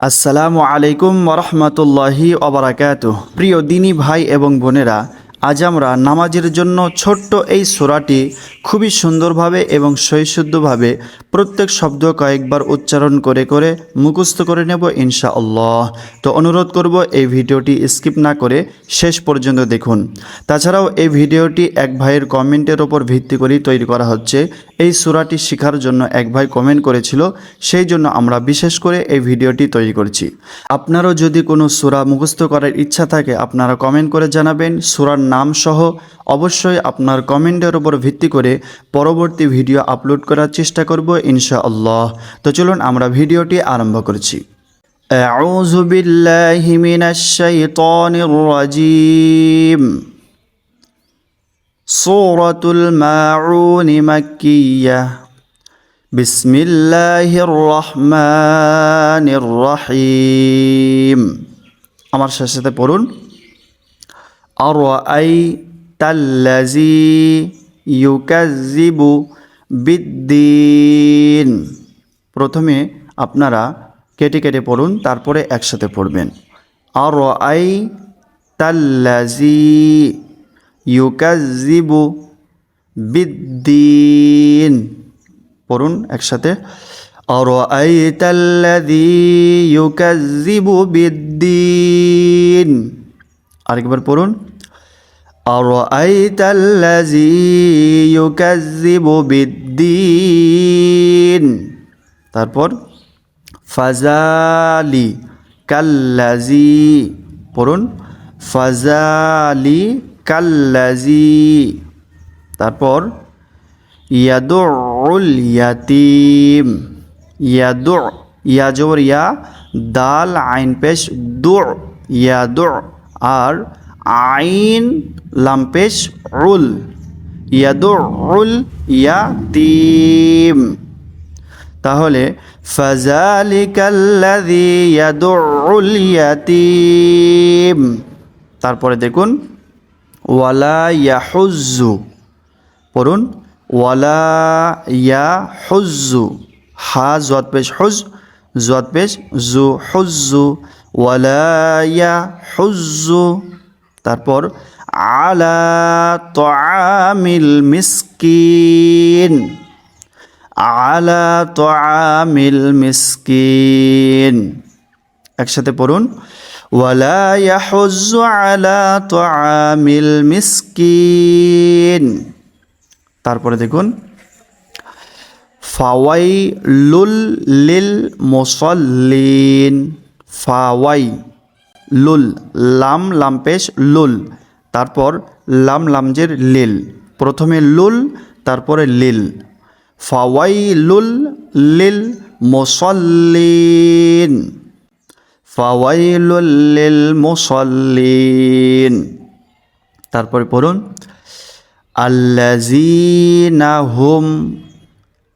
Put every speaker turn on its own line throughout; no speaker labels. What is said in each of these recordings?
আসসালামু আলাইকুম ওরহমতুল্লাহি অবরাকাত প্রিয় দিনী ভাই এবং বোনেরা, আজ আমরা নামাজের জন্য ছোট্ট এই সোরাটি খুবই সুন্দরভাবে এবং সহিশুদ্ধভাবে প্রত্যেক শব্দ কয়েকবার উচ্চারণ করে করে মুখস্থ করে নেব ইনশা আল্লাহ তো অনুরোধ করব এই ভিডিওটি স্কিপ না করে শেষ পর্যন্ত দেখুন। তাছাড়াও এই ভিডিওটি এক ভাইয়ের কমেন্টের ওপর ভিত্তি করেই তৈরি করা হচ্ছে। এই সুরাটি শেখার জন্য এক ভাই কমেন্ট করেছিল সেই জন্য আমরা বিশেষ করে এই ভিডিওটি তৈরি করছি আপনারও যদি কোনো সুরা মুখস্থ করার ইচ্ছা থাকে আপনারা কমেন্ট করে জানাবেন সুরার নাম সহ অবশ্যই আপনার কমেন্টের ওপর ভিত্তি করে পরবর্তী ভিডিও আপলোড করার চেষ্টা করব ইনশা আল্লাহ তো চলুন আমরা ভিডিওটি আরম্ভ করছি أعوذ بالله من الشيطان الرجيم سورة الماعون مكية بسم الله الرحمن الرحيم আমার সাথে পড়ুন أرأيت الذي يكذب بالدين প্রথমে আপনারা কেটে কেটে পড়ুন তারপরে একসাথে পড়বেন আর আই তাল্লাজি ইউকাজিবু বিদ্দিন। পড়ুন একসাথে। আর ইউকাজিবু বিদ্দিন। আরেকবার পড়ুন। আর তাল্লাজি ইউকাজিবু বিদ্দিন। তারপর ফাজালি কাল্লাজি পড়ুন। ফাজালি কাল্লাজি তারপর ইয়াদুল ইয়াতিম। ইয়াদু, ইয়া জবর ইয়া, দাল, আইন পেশ, দু, ইয়াদু, আর আইন, লাম পেশ উল ইয়াদুল ইয়াতিম। তাহলে ফাজালিকাল্লাযী ইয়াদুল ইয়াতীম। তারপরে দেখুন ওয়ালা ইয়াহুজ্জু। পড়ুন, ওয়ালা ইয়াহুজ্জু। হা জত পেশ, হুজ জত পেশ, জু, হুজ্জু। ওয়ালা ইয়াহুজ্জু। তারপর, আলা তাআমিল মিসকিন। আলা তোয়ামিল মিসকিন। একসাথে পড়ুন ওয়ালা ইয়াহুজ্জু আলা তোয়ামিল মিসকিন তারপরে দেখুন ফাওয়াই লুল লিল মুসল্লিন ফাওয়াই লুল লাম, লামপেশ, লুল, তারপর লাম, লামজের লিল, প্রথমে লুল, তারপরে লিল, ফাওয়াইলুল লিল মুসল্লিন ফাওয়াইলুল লিল মুসল্লিন। তারপরে পড়ুন আল্লাজিনা হুম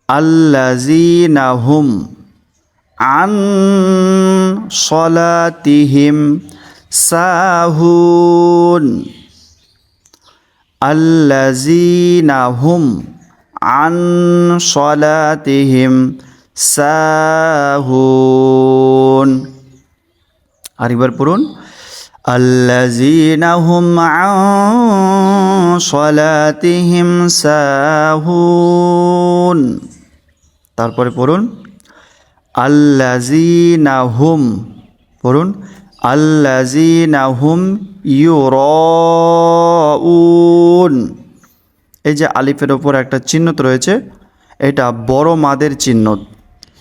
আল্লাজিনা হুম আন সলাতিহিম সাহুন। আল্লাজিনা হুম আন সলাতিহিম সাহুন। আরেকবার পড়ুন। আন সলাতিহিম সাহুন। তারপরে পড়ুন। আল্লাযীনা হুম পড়ুন। আল্লাযীনা হুম ইউরাউন। এই যে আলিফের ওপর একটা চিহ্নত রয়েছে, এটা বড় মাদের চিহ্নত।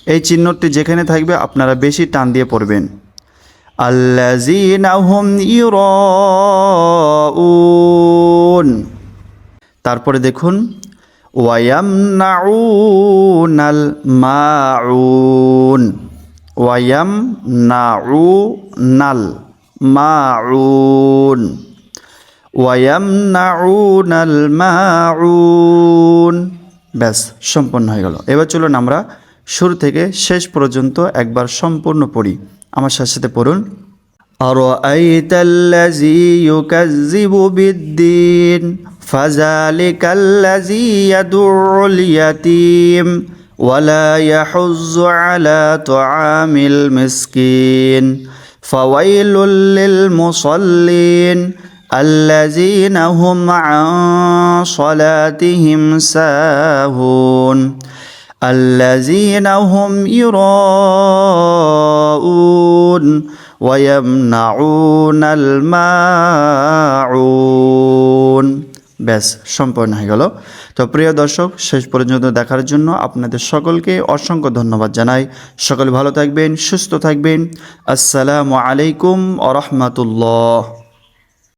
এই চিহ্নটি যেখানে থাকবে আপনারা বেশি টান দিয়ে পড়বেন। আল্লাজিনাহুম ইউরাউন তারপরে দেখুন, ওয়ায়ামনাউনাল মাউন। ওয়ায়াম নাউনাল মাউন। ওয়ায়ামনাউনাল মাউন। ব্যাস, সম্পন্ন হয়ে গেল। এবার চলুন আমরা শুরু থেকে শেষ পর্যন্ত একবার সম্পূর্ণ পড়ি। আমার সাথে সাথে পড়ুন أرأيت الذي يكذب بالدين فذلك الذي يدع اليتيم ولا يحز على طعام المسكين فويل للمصلين الذين هم عن صلاتهم ساهون الذين هم يراءون ويمنعون الماعون ব্যাস সম্পূর্ণ হয়ে গেল তো প্রিয় দর্শক শেষ পর্যন্ত দেখার জন্য আপনাদের সকলকে অসংখ্য ধন্যবাদ জানাই সকলে ভালো থাকবেন সুস্থ থাকবেন আসসালামু আলাইকুম আ রহমতুল্লাহ